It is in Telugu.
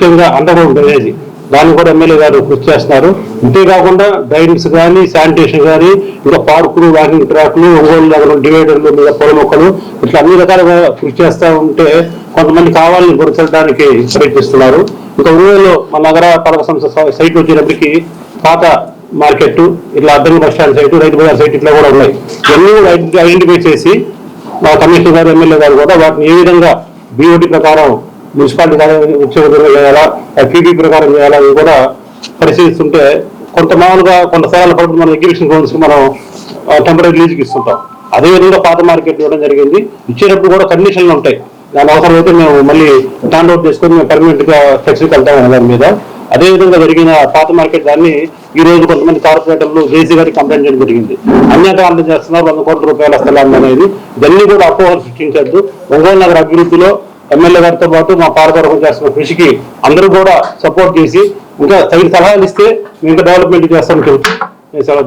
ముఖ్యంగా అండర్గ్రౌండ్ డ్రైనేజీ దాన్ని కూడా ఎమ్మెల్యే గారు కృషి చేస్తున్నారు. అంతేకాకుండా డ్రైన్స్ కానీ శానిటేషన్ కానీ ఇంకా పార్కులు వాకింగ్ ట్రాక్లు ఒంగోలు దగ్గర డివైడర్లు మీద పొల మొక్కలు ఇట్లా అన్ని రకాలుగా కృషి చేస్తూ ఉంటే కొంతమంది కావాలని గుర్తించడానికి ప్రయత్నిస్తున్నారు ఇంకా ఊళ్ళో మన నగర పాలక సంస్థ సైట్ వచ్చినప్పటికీ పాత మార్కెట్ ఇట్లా అర్థం bus stand site Rythu Bazar site ఇట్లా కూడా ఉన్నాయి. ఇవన్నీ కూడా ఐడెంటిఫై చేసి మా కమిషనర్ గారు ఎమ్మెల్యే గారు కూడా వాటిని ఏ విధంగా బీఓటీ ప్రకారం మున్సిపాలిటీ గారు వచ్చే చేయాలా టీడీ ప్రకారం చేయాలా ఇవి కూడా పరిశీలిస్తుంటే కొంత మామూలుగా కొంత స్థలాల పడుతు మనం ఎగ్జిబిషన్ గ్రౌండ్స్ మనం టెంపరీ లీజ్కి ఇస్తుంటాం. అదే విధంగా పాత మార్కెట్ ఇవ్వడం జరిగింది. ఇచ్చేటప్పుడు కూడా కండిషన్లు ఉంటాయి. దాని అవసరం అయితే మేము మళ్ళీ స్టాండ్ అవుట్ చేసుకొని మేము పర్మనెంట్గా ఫ్లెక్సీకి వెళ్తాం దాని మీద. అదేవిధంగా జరిగిన పాత మార్కెట్ దాన్ని ఈ రోజు కొంతమంది కార్పొరేటర్లు జేసీ గారికి కంప్లైంట్ చేయడం జరిగింది. అన్యత అందం చేస్తున్నారు వంద కోట్ల రూపాయల స్థలాన్ని అనేది. ఇవన్నీ కూడా అపోహలు సృష్టించద్దు. ఒంగోలు నగర అభివృద్ధిలో ఎమ్మెల్యే గారితో పాటు మా పారదర్శకం చేస్తున్న కృషికి అందరూ కూడా సపోర్ట్ చేసి ఇంకా తగిన సలహాలు ఇస్తే ఇంకా డెవలప్మెంట్ చేస్తాం నేను సెలవు